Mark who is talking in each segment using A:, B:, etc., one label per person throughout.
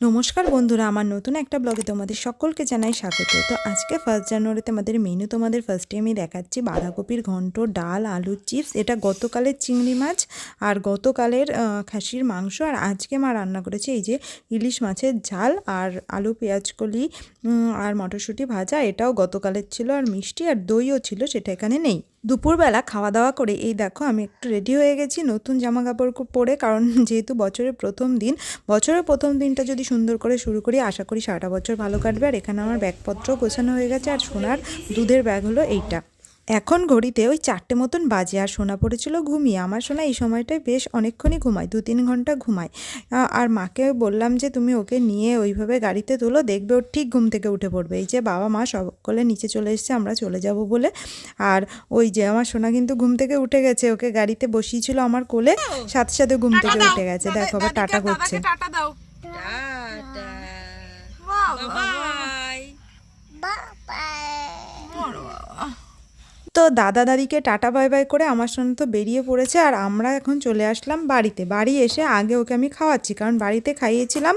A: নমস্কার বন্ধুরা, আমার নতুন একটা ব্লগে তোমাদের সকলকে জানাই স্বাগত। তো আজকে ফার্স্ট জানুয়ারিতে আমাদের মেনু তোমাদের ফার্স্টে আমি দেখাচ্ছি বাঁধাকপির ঘন্ট, ডাল, আলুর চিপস এটা গতকালের চিংড়ি মাছ আর গতকালের খাসির মাংস। আর আজকে মা রান্না করেছে এই যে ইলিশ মাছের ঝাল আর আলু, পেঁয়াজ, কলি আর মটরশুঁটি ভাজা। এটাও গতকালের ছিল আর মিষ্টি আর দইও ছিল, সেটা এখানে নেই। দুপুরবেলা খাওয়া দাওয়া করে, এই দেখো, আমি একটু রেডি হয়ে গেছি, নতুন জামা কাপড় পরে, কারণ যেহেতু বছরের প্রথম দিন, বছরের প্রথম দিনটা যদি সুন্দর করে শুরু করি, আশা করি সারাটা বছর ভালো কাটবে। আর এখানে আমার ব্যাগপত্র গোছানো হয়ে গেছে, আর সোনার দুধের ব্যাগ হলো এইটা। এখন ঘড়িতে ওই চারটে মতন বাজে আর সোনা পড়েছিল ঘুমিয়ে। আমার সোনা এই সময়টায় বেশ অনেকক্ষণই ঘুমায় দু তিন ঘণ্টা ঘুমায়। আর মাকে বললাম যে তুমি ওকে নিয়ে ওইভাবে গাড়িতে তোলো দেখবে ওর ঠিক ঘুম থেকে উঠে পড়বে। এই যে বাবা মা সকলে নিচে চলে এসেছে আমরা চলে যাব বলে। আর ওই যে আমার সোনা কিন্তু ঘুম থেকে উঠে গেছে ওকে গাড়িতে বসিয়েছিল আমার কোলে সাথে সাথে ঘুম থেকে উঠে গেছে। দেখো আবার টাটা করছে।
B: টাটা দাও।
C: টাটা
B: বাবা
C: বাই
A: তো দাদা দাদিকে টাটা বাই বাই করে আমার সঙ্গে তো বেরিয়ে পড়েছে আর আমরা এখন চলে আসলাম বাড়িতে। বাড়ি এসে আগে ওকে আমি খাওয়াচ্ছি কারণ বাড়িতে খাইয়েছিলাম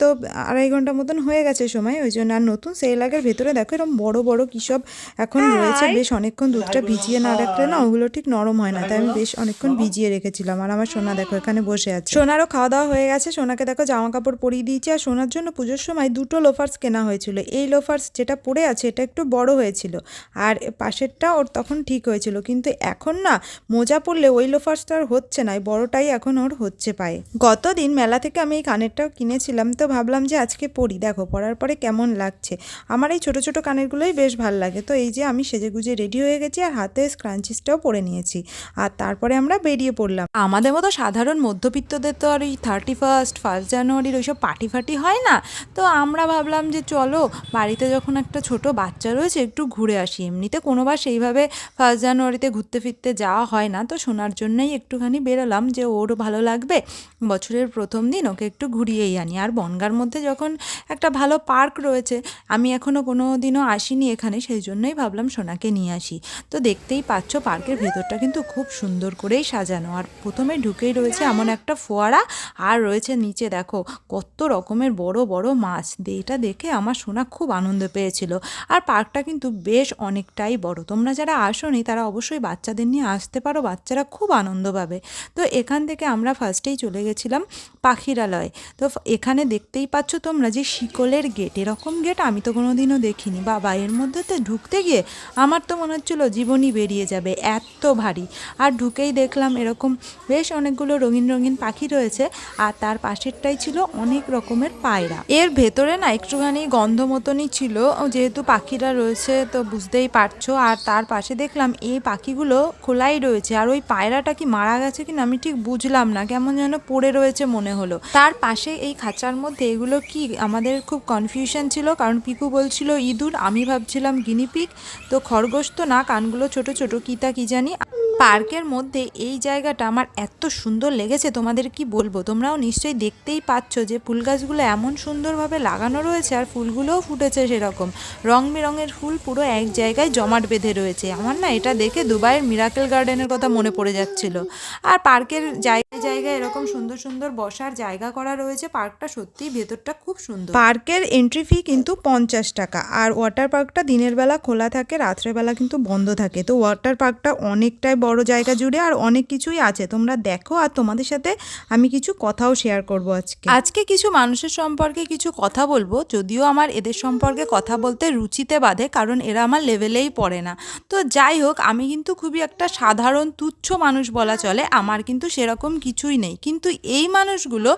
A: তো আড়াই ঘণ্টা মতন হয়ে গেছে সময় ওই জন্য আর নতুন সেই লাগের ভেতরে দেখো এরকম বড় বড় কী সব এখন রয়েছে বেশ অনেকক্ষণ দুধটা ভিজিয়ে না রাখলে না ওগুলো ঠিক নরম হয় না তাই আমি বেশ অনেকক্ষণ ভিজিয়ে রেখেছিলাম। আর আমার সোনা দেখো এখানে বসে আছে। সোনারও খাওয়া দাওয়া হয়ে গেছে সোনাকে দেখো জামা কাপড় পরিয়ে দিয়েছি আর সোনার জন্য পুজোর সময় দুটো লোফার্স কেনা হয়েছিল। এই লোফার্স যেটা পরে আছে এটা একটু বড় হয়েছিল। আর পাশেরটা ওর তখন ঠিক হয়েছিল। কিন্তু এখন না, মোজা পরলে ওই লোফার্সটা আর হচ্ছে না বড়টাই এখন ওর হচ্ছে পায়ে। গতদিন মেলা থেকে আমি এই কানেরটাও কিনেছিলাম, তো ভাবলাম যে আজকে পরি। দেখো, পরার পরে কেমন লাগছে। আমার এই ছোট ছোট কানেরগুলোই বেশ ভালো লাগে। তো এই যে আমি সেজে গুজে রেডি হয়ে গেছি আর হাতে স্ক্রাঞ্চিসটাও পরে নিয়েছি। আর তারপরে আমরা বেরিয়ে পড়লাম। আমাদের মতো সাধারণ মধ্যবিত্তদের তো আর ওই থার্টি ফার্স্ট ফার্স্ট জানুয়ারির ওইসব পার্টি ফার্টি হয় না। তো আমরা ভাবলাম যে চলো, বাড়িতে যখন একটা ছোট বাচ্চা রয়েছে, একটু ঘুরে আসি। এমনিতে কোনোবার সেইভাবে ফার্স্ট জানুয়ারিতে ঘুরতে ফিরতে যাওয়া হয় না। তো শোনার জন্যই একটুখানি বেরোলাম যে ওরও ভালো লাগবে। বছরের প্রথম দিন ওকে একটু ঘুরিয়েই আনি। আর বনগার মধ্যে যখন একটা ভালো পার্ক রয়েছে, আমি এখনও কোনো দিনও আসিনি এখানে, সেই জন্যই ভাবলাম সোনাকে নিয়ে আসি। তো দেখতেই পাচ্ছ পার্কের ভেতরটা কিন্তু খুব সুন্দর করেই সাজানো। আর প্রথমে ঢুকেই রয়েছে এমন একটা ফোয়ারা, আর রয়েছে নিচে দেখো কত রকমের বড় বড় মাছ। এটা দেখে আমার সোনা খুব আনন্দ পেয়েছিল। আর পার্কটা কিন্তু বেশ অনেকটাই বড়। তোমরা যারা আসোনি, তারা অবশ্যই বাচ্চাদের নিয়ে আসতে পারো, বাচ্চারা খুব আনন্দ পাবে। তো এখান থেকে আমরা ফার্স্টেই চলে গেছিলাম পাখিরালয়। তো এখানে দেখতেই পাচ্ছ তোমরা যে শিকলের গেট, এরকম গেট আমি তো কোনোদিনও দেখিনি। বাবা, এর মধ্যে তো ঢুকতে গিয়ে আমার তো মনে হচ্ছিল জীবনই বেরিয়ে যাবে, এত ভারী। আর ঢুকেই দেখলাম এরকম বেশ অনেকগুলো রঙিন রঙিন পাখি রয়েছে, আর তার পাশেরটাই ছিল অনেক রকমের পায়রা। এর ভেতরে না একটুখানি গন্ধ মতনই ছিল, যেহেতু পাখিরা রয়েছে তো বুঝতেই পারছ। আর তার পাশে দেখলাম এই পাখিগুলো খোলাই রয়েছে। আর ওই পায়রাটা কি মারা গেছে কিনা আমি ঠিক বুঝলাম না। কেমন যেন পড়ে রয়েছে মনে হলো। তার পাশে এই খাঁচার মধ্যে এগুলো কি? আমাদের খুব কনফিউশন ছিল কারণ পিকু বলছিল, ইঁদুর। আমি ভাবছিলাম গিনিপিক তো খরগোশ তো না, কানগুলো ছোট ছোট, কিতা কি জানি। পার্কের মধ্যে এই জায়গাটা আমার এত সুন্দর লেগেছে, তোমাদের কি বলব? তোমরাও নিশ্চয়ই দেখতেই পাচ্ছ যে ফুল গাছগুলো এমন সুন্দরভাবে লাগানো রয়েছে আর ফুলগুলোও ফুটেছে সেরকম। রং বেরঙের ফুল পুরো এক জায়গায় জমাট বেঁধে রয়েছে। আমার না এটা দেখে দুবাইয়ের মিরাকেল গার্ডেনের কথা মনে পড়ে যাচ্ছিল। আর পার্কের জায়গায় জায়গায় এরকম সুন্দর সুন্দর বসার জায়গা করা রয়েছে, পার্কটা সত্যিই ভেতরটা খুব সুন্দর। পার্কের এন্ট্রি ফি কিন্তু পঞ্চাশ টাকা, আর ওয়াটার পার্কটা দিনের বেলা খোলা থাকে, রাত্রেবেলা কিন্তু বন্ধ থাকে। তো ওয়াটার পার্কটা অনেকটাই বড় জায়গা জুড়ে আর অনেক কিছুই আছে। তোমরা দেখো আর তোমাদের সাথে আমি কিছু কথাও শেয়ার করব আজকে। আজকে কিছু মানুষের সম্পর্কে কিছু কথা বলব, যদিও আমার এদের সম্পর্কে কথা বলতে রুচিতে বাঁধে, কারণ এরা আমার লেভেলেই পড়ে না। তো যাই হোক, আমি কিন্তু খুবই একটা সাধারণ, তুচ্ছ মানুষ বলা চলে, আমার কিন্তু সেরকম কিছুই নেই। কিন্তু এই মানুষগুলো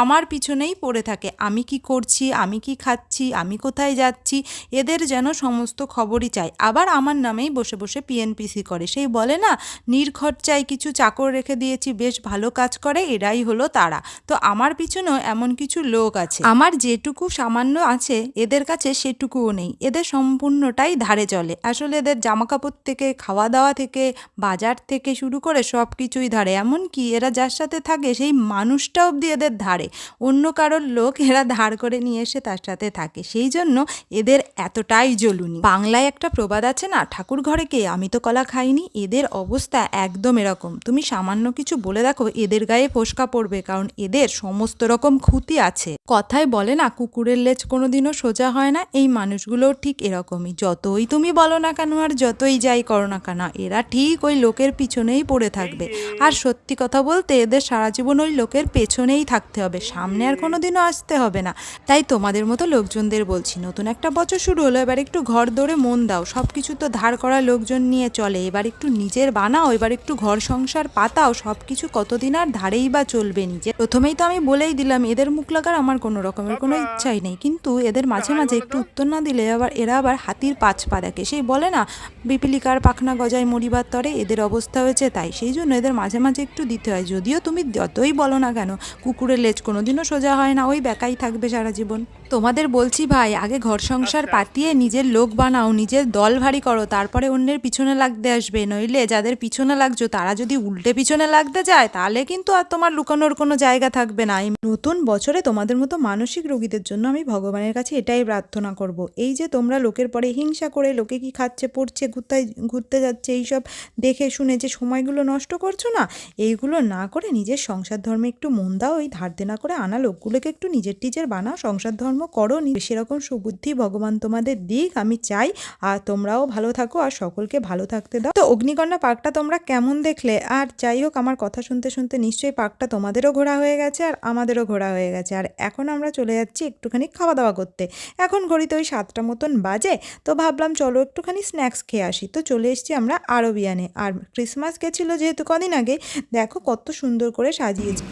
A: আমার পিছনেই পড়ে থাকে। আমি কি করছি? আমি কি খাচ্ছি? আমি কোথায় যাচ্ছি? এদের যেন সমস্ত খবরই চাই। আবার আমার নামেই বসে বসে পিএনপিসি করে। সেই বলে না নির্খরচায় কিছু চাকর রেখে দিয়েছি, বেশ ভালো কাজ করে, এরাই হলো তারা। তো আমার পিছনেও এমন কিছু লোক আছে। আমার যেটুকু সামান্য আছে, এদের কাছে সেটুকুও নেই। এদের সম্পূর্ণটাই ধারে চলে আসলে এদের জামাকাপড় থেকে খাওয়া দাওয়া থেকে, বাজার থেকে শুরু করে সব কিছুই ধারে। এমনকি এরা যার সাথে থাকে, সেই মানুষটা অবধি এদের ধারে। অন্য কারোর লোক এরা ধার করে নিয়ে এসে তার সাথে থাকে। সেই জন্য এদের এতটাই জ্বলুনি। বাংলায় একটা প্রবাদ আছে না, ঠাকুর ঘরে কে? আমি তো কলা খাইনি। এদের অবস্থা অবস্থা একদম এরকম। তুমি সামান্য কিছু বলে দেখো, এদের গায়ে ফোসকা পড়বে, কারণ এদের সমস্ত রকম ক্ষতি আছে। কথায় বলে না, কুকুরের লেজ কোনোদিনও সোজা হয় না, এই মানুষগুলোও ঠিক এরকমই। যতই তুমি বলো না কেন, আর যতই যাই করো না কেন, এরা ঠিক ওই লোকের পিছনেই পড়ে থাকবে। আর সত্যি কথা বলতে, এদের সারা জীবন ওই লোকের পেছনেই থাকতে হবে, সামনে আর কোনোদিনও আসতে হবে না। তাই তোমাদের মতো লোকজনদের বলছি, নতুন একটা বছর শুরু হলো, এবার একটু ঘর দৌড়ে মন দাও। সব কিছু তো ধার করা লোকজন নিয়ে চলে, এবার একটু নিজের বানাও। এবার একটু ঘর সংসার পাতাও সব কিছু কতদিন আর ধারেই বা চলবে নিজে প্রথমেই তো আমি বলেই দিলাম এদের মুখ লাগার আমার কোনো রকমের কোনো ইচ্ছাই নেই। কিন্তু এদের মাঝে মাঝে একটু উত্তর না দিলে আবার এরা আবার হাতির পাঁচ পা দেখে। সেই বলে না বিপিলিকার পাখনা গজায় মরিবার তরে এদের অবস্থা হয়েছে তাই। সেই জন্য এদের মাঝে মাঝে একটু দিতে হয়। যদিও তুমি যতই বলো না কেন কুকুরের লেজ কোনোদিনও সোজা হয় না ওই বেকাই থাকবে সারা জীবন। তোমাদের বলছি ভাই আগে ঘর সংসার পাতিয়ে নিজের লোক বানাও নিজের দল ভারী করো তারপরে অন্যের পিছনে লাগতে আসবে। নইলে যাদের পিছনে লাগছো, তারা যদি উল্টে পিছনে লাগতে যায়, তাহলে কিন্তু আর তোমার লুকানোর কোনো জায়গা থাকবে না। নতুন বছরে তোমাদের মতো মানসিক রোগীদের জন্য আমি ভগবানের কাছে এটাই প্রার্থনা করব। এই যে তোমরা লোকের পরে হিংসা করে, লোকে কি খাচ্ছে, পড়ছে, ঘুরতে ঘুরতে যাচ্ছে, এইসব দেখে শুনে যে সময়গুলো নষ্ট করছ না, এইগুলো না করে নিজের সংসার ধর্মে একটু মন দাও ওই ধার দেনা করে আনা লোকগুলোকে একটু নিজের টিজের বানাও, সংসার ধর্ম করো, নি- সেরকম সুবুদ্ধি ভগবান তোমাদের দিক, আমি চাই, আর তোমরাও ভালো থাকো, আর সকলকে ভালো থাকতে দাও। তো অগ্নিকন্যা পার্কটা তোমরা কেমন দেখলে? আর যাই হোক আমার কথা শুনতে শুনতে নিশ্চয়ই পার্কটা তোমাদেরও ঘোরা হয়ে গেছে আর আমাদেরও ঘোরা হয়ে গেছে। আর এখন আমরা চলে যাচ্ছি একটুখানি খাওয়া দাওয়া করতে। এখন ঘড়িতে ওই সাতটা মতন বাজে তো ভাবলাম চলো একটুখানি স্ন্যাক্স খেয়ে আসি। তো চলে এসেছি আমরা আরবিয়ানে। আর ক্রিসমাস গেছিল যেহেতু কদিন আগে দেখো কত সুন্দর করে সাজিয়েছে।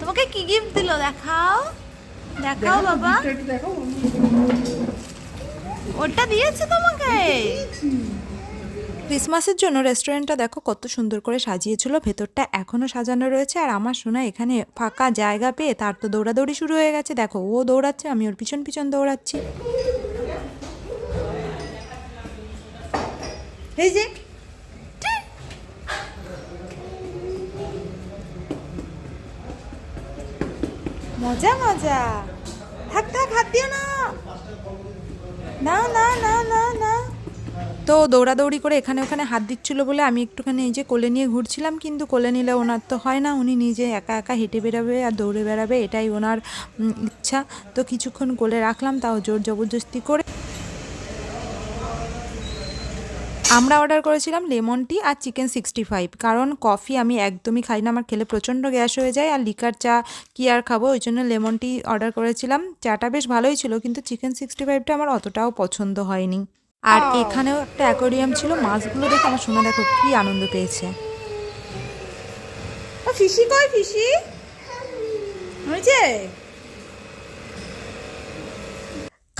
B: তোমাকে কি গিফট দিল? দেখাও। দেখাও বাবা। ওটা দিয়েছে তোমাকে।
A: ক্রিসমাসের জন্য রেস্টুরেন্টটা দেখো কত সুন্দর করে সাজিয়েছিল, ভেতরটা এখনও সাজানো রয়েছে। আর আমার শোনা এখানে ফাঁকা জায়গা পেয়ে তার তো দৌড়াদৌড়ি শুরু হয়ে গেছে। দেখো, ও দৌড়াচ্ছে, আমি ওর পিছন পিছন দৌড়াচ্ছি। মজা মজা। থাক থাক, হাত দিও না। না না না না না। তো দৌড়াদৌড়ি করে এখানে ওখানে হাত দিচ্ছিল বলে আমি একটুখানি এই যে কোলে নিয়ে ঘুরছিলাম, কিন্তু কোলে নিলে ওনার তো হয় না, উনি নিজে একা একা হেঁটে বেরাবে আর দৌড়ে বেড়াবে, এটাই ওনার ইচ্ছা। তো কিছুক্ষণ কোলে রাখলাম, তাও জোর জবরদস্তি করে। আমরা অর্ডার করেছিলাম লেমন টি আর চিকেন সিক্সটি ফাইভ কারণ কফি আমি একদমই খাই না, আমার খেলে প্রচণ্ড গ্যাস হয়ে যায় আর লিকার চা কি আর খাব, ওই জন্য লেমন টি অর্ডার করেছিলাম। চাটা বেশ ভালোই ছিল, কিন্তু চিকেন সিক্সটি ফাইভটা আমার অতটাও পছন্দ হয়নি। আর এখানেও একটা অ্যাকোরিয়াম ছিল মাছগুলো দেখে আমার শোনা দেখো কি আনন্দ পেয়েছে। ফিসি কই ফিসি? হয়েছে?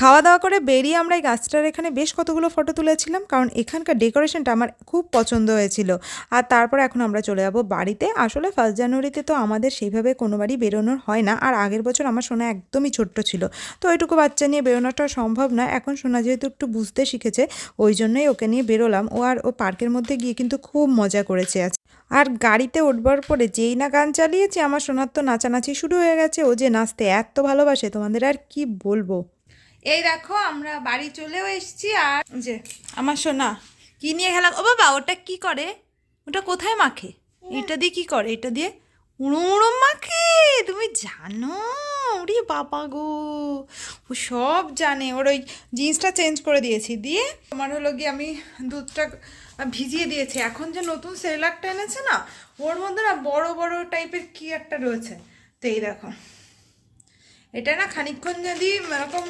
A: খাওয়া দাওয়া করে বেরিয়ে আমরা এই গাছটার এখানে বেশ কতগুলো ফটো তুলেছিলাম, কারণ এখানকার ডেকোরেশনটা আমার খুব পছন্দ হয়েছিল। আর তারপর এখন আমরা চলে যাব বাড়িতে। আসলে ফার্স্ট জানুয়ারিতে তো আমাদের সেইভাবে কোনো বাড়ি বেরোনোর হয় না, আর আগের বছর আমার সোনা একদমই ছোট্ট ছিল। তো ওইটুকু বাচ্চা নিয়ে বেরোনোটা সম্ভব না এখন সোনা যেহেতু একটু বুঝতে শিখেছে, ওই জন্যই ওকে নিয়ে বেরোলাম। ও আর ও পার্কের মধ্যে গিয়ে কিন্তু খুব মজা করেছে আজ। আর গাড়িতে উঠবার পরে যেই না গান চালিয়েছি, আমার সোনার তো নাচানাচি শুরু হয়ে গেছে। ও যে নাচতে এত ভালোবাসে, তোমাদের আর কি বলব? এই দেখো, আমরা বাড়ি চলেও এসেছি আর যে আমার সোনা, কি নিয়ে খেলা ও বাবা, ওটা কি করে? ওটা কোথায় মাখে? এটা দিয়ে কি করে? এটা দিয়ে উড়ো উড়ো মাখে? তুমি জানো? ওরে বাবা গো। ও সব জানে। ওর ওই জিন্সটা চেঞ্জ করে দিয়েছি। দিয়ে আমার হলো গিয়ে আমি দুধটা ভিজিয়ে দিয়েছি। এখন যে নতুন সেলাকটা এনেছে না, ওর মধ্যে না বড় বড় টাইপের কি একটা রয়েছে। তো এই দেখো। এটা না খানিকক্ষণ যদি এরকম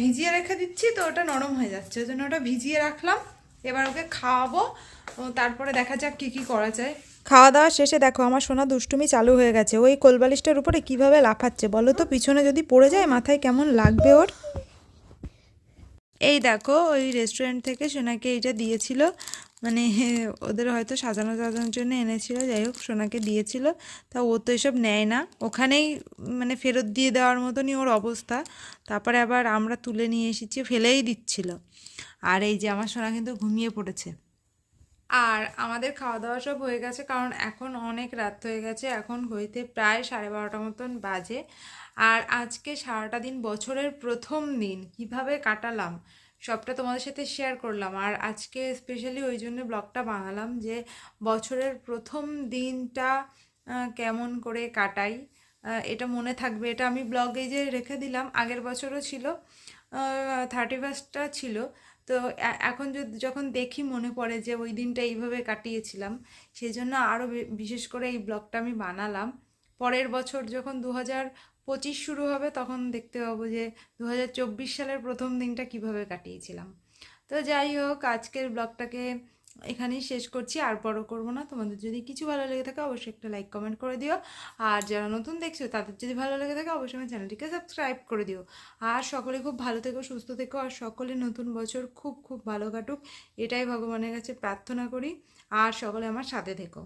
A: ভিজিয়ে রেখে দিচ্ছি তো ওটা নরম হয়ে যাচ্ছে। ওই জন্য ওটা ভিজিয়ে রাখলাম। এবার ওকে খাওয়াবো। তারপরে দেখা যাক কী কী করা যায়। খাওয়া দাওয়া শেষে দেখো আমার সোনা দুষ্টুমি চালু হয়ে গেছে। ওই কোলবালিশটার উপরে কীভাবে লাফাচ্ছে বলো তো? পিছনে যদি পড়ে যায় মাথায় কেমন লাগবে ওর? এই দেখো ওই রেস্টুরেন্ট থেকে সোনাকে এইটা দিয়েছিল। মানে ওদের হয়তো সাজানো সাজানোর জন্য এনেছিল, যাই হোক সোনাকে দিয়েছিল। তা ও তো এসব নেয় না। ওখানেই মানে ফেরত দিয়ে দেওয়ার মতনই ওর অবস্থা। তারপরে আবার আমরা তুলে নিয়ে এসেছি, ফেলেই দিচ্ছিল। আর এই যে আমার সোনা কিন্তু ঘুমিয়ে পড়েছে। আর আমাদের খাওয়া দাওয়া সব হয়ে গেছে, কারণ এখন অনেক রাত হয়ে গেছে। এখন হইতে প্রায় সাড়ে বারোটা মতন বাজে। আর আজকে সারাটা দিন বছরের প্রথম দিন। কীভাবে কাটালাম? সবটা তোমাদের সাথে শেয়ার করলাম। আর আজকে স্পেশালি ওই জন্য ব্লগটা বানালাম যে, বছরের প্রথম দিনটা কেমন করে কাটাই এটা মনে থাকবে। এটা আমি ব্লগে যে রেখে দিলাম, আগের বছরও ছিল থার্টি ফার্স্টটা ছিল। তো এখন যখন দেখি মনে পড়ে যে ওই দিনটা এইভাবে কাটিয়েছিলাম সেই জন্য আরও বিশেষ করে এই ব্লগটা আমি বানালাম। পরের বছর যখন দু হাজার পঁচিশ শুরু হবে, তখন দেখতে পাবো যে দু হাজার চব্বিশ সালের প্রথম দিনটা কীভাবে কাটিয়েছিলাম। তো যাই হোক, আজকের ব্লগটাকে এখানেই শেষ করছি, আর বড় করব না। তোমাদের যদি কিছু ভালো লেগে থাকে, অবশ্যই একটা লাইক কমেন্ট করে দিও। আর যারা নতুন দেখছ, তাদের যদি ভালো লেগে থাকে, অবশ্যই আমার চ্যানেলটিকে সাবস্ক্রাইব করে দিও। আর সকলে খুব ভালো থেকো, সুস্থ থেকো, আর সকলে নতুন বছর খুব খুব ভালো কাটুক। এটাই ভগবানের কাছে প্রার্থনা করি। আর সকলে আমার সাথে থেকো।